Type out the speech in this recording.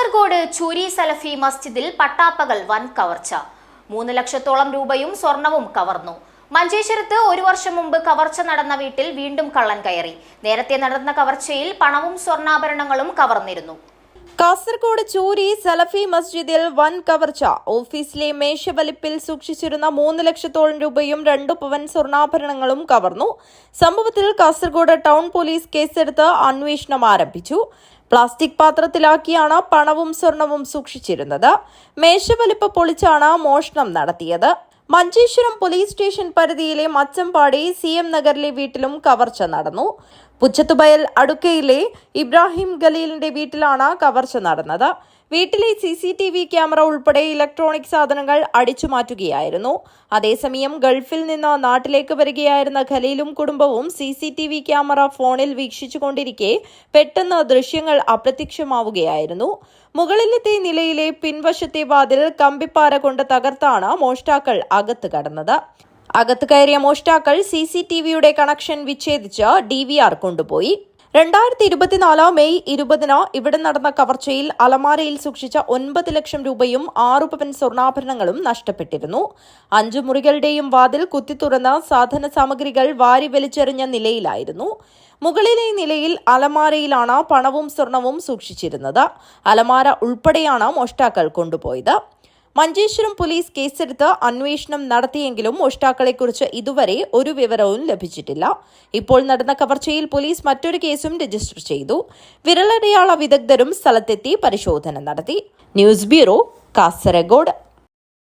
കാസർഗോഡ് ചൂരി സലഫി മസ്ജിദിൽ പട്ടാപ്പകൽ വൻ കവർച്ച. മൂന്ന് ലക്ഷത്തോളം രൂപയും സ്വർണവും കവർന്നു. മഞ്ചേശ്വരത്ത് ഒരു വർഷം മുമ്പ് കവർച്ച നടന്ന വീട്ടിൽ വീണ്ടും കള്ളൻ കയറി. നേരത്തെ നടന്ന കവർച്ചയിൽ പണവും സ്വർണാഭരണങ്ങളും കവർന്നിരുന്നു. കാസർഗോഡ് ചൂരി സലഫി മസ്ജിദിൽ വൻ കവർച്ച. ഓഫീസിലെ മേശവലിപ്പിൽ സൂക്ഷിച്ചിരുന്ന മൂന്ന് ലക്ഷത്തോളം രൂപയും രണ്ടു പവൻ സ്വർണാഭരണങ്ങളും കവർന്നു. സംഭവത്തിൽ കാസർഗോഡ് ടൗൺ പോലീസ് കേസെടുത്ത് അന്വേഷണം ആരംഭിച്ചു. പ്ലാസ്റ്റിക് പാത്രത്തിലാക്കിയാണ് പണവും സ്വർണവും സൂക്ഷിച്ചിരുന്നത്. മേശവലിപ്പ് പൊളിച്ചാണ് മോഷണം നടത്തിയത്. മഞ്ചേശ്വരം പോലീസ് സ്റ്റേഷൻ പരിധിയിലെ മച്ചമ്പാടി സി എം നഗറിലെ വീട്ടിലും കവർച്ച നടന്നു. പുച്ചത്തുബയൽ അടുക്കയിലെ ഇബ്രാഹിം ഖലീലിന്റെ വീട്ടിലാണ് കവർച്ച നടന്നത്. വീട്ടിലെ C C T V camera ഉൾപ്പെടെ ഇലക്ട്രോണിക് സാധനങ്ങൾ അടിച്ചുമാറ്റുകയായിരുന്നു അതേസമയം ഗൾഫിൽ നിന്ന് നാട്ടിലേക്ക് വരികയായിരുന്ന ഖലീലും കുടുംബവും C C T V camera ഫോണിൽ വീക്ഷിച്ചുകൊണ്ടിരിക്കെ പെട്ടെന്ന് ദൃശ്യങ്ങൾ അപ്രത്യക്ഷമാവുകയായിരുന്നു. മുകളിലത്തെ നിലയിലെ പിൻവശത്തെ വാതിൽ കമ്പിപ്പാറ കൊണ്ട് തകർത്താണ് മോഷ്ടാക്കൾ അകത്ത് കടന്നത്. അകത്ത് കയറിയ മോഷ്ടാക്കൾ സി സി ടി വിയുടെ കണക്ഷൻ വിച്ഛേദിച്ച് ഡി വി ആർ കൊണ്ടുപോയി. രണ്ടായിരത്തി ഇരുപത്തിനാല് മെയ് ഇരുപതിന് ഇവിടെ നടന്ന കവർച്ചയിൽ അലമാരയിൽ സൂക്ഷിച്ച ഒൻപത് ലക്ഷം രൂപയും ആറു പവൻ സ്വർണാഭരണങ്ങളും നഷ്ടപ്പെട്ടിരുന്നു. അഞ്ചു മുറികളുടെയും വാതിൽ കുത്തിത്തുറന്ന് സാധന സാമഗ്രികൾ വാരി വലിച്ചെറിഞ്ഞ നിലയിലായിരുന്നു. മുകളിലെ നിലയിൽ അലമാരയിലാണ് പണവും സ്വർണവും സൂക്ഷിച്ചിരുന്നത്. അലമാര ഉൾപ്പെടെയാണ് മോഷ്ടാക്കൾ കൊണ്ടുപോയത്. മഞ്ചേശ്വരം പോലീസ് കേസെടുത്ത് അന്വേഷണം നടത്തിയെങ്കിലും മോഷ്ടാക്കളെക്കുറിച്ച് ഇതുവരെ ഒരു വിവരവും ലഭിച്ചിട്ടില്ല. ഇപ്പോൾ നടന്ന കവർച്ചയിൽ പോലീസ് മറ്റൊരു കേസും രജിസ്റ്റർ ചെയ്തു. വിരലടയാള വിദഗ്ധരും സ്ഥലത്തെത്തി പരിശോധന നടത്തി. News bureau Kasaragod.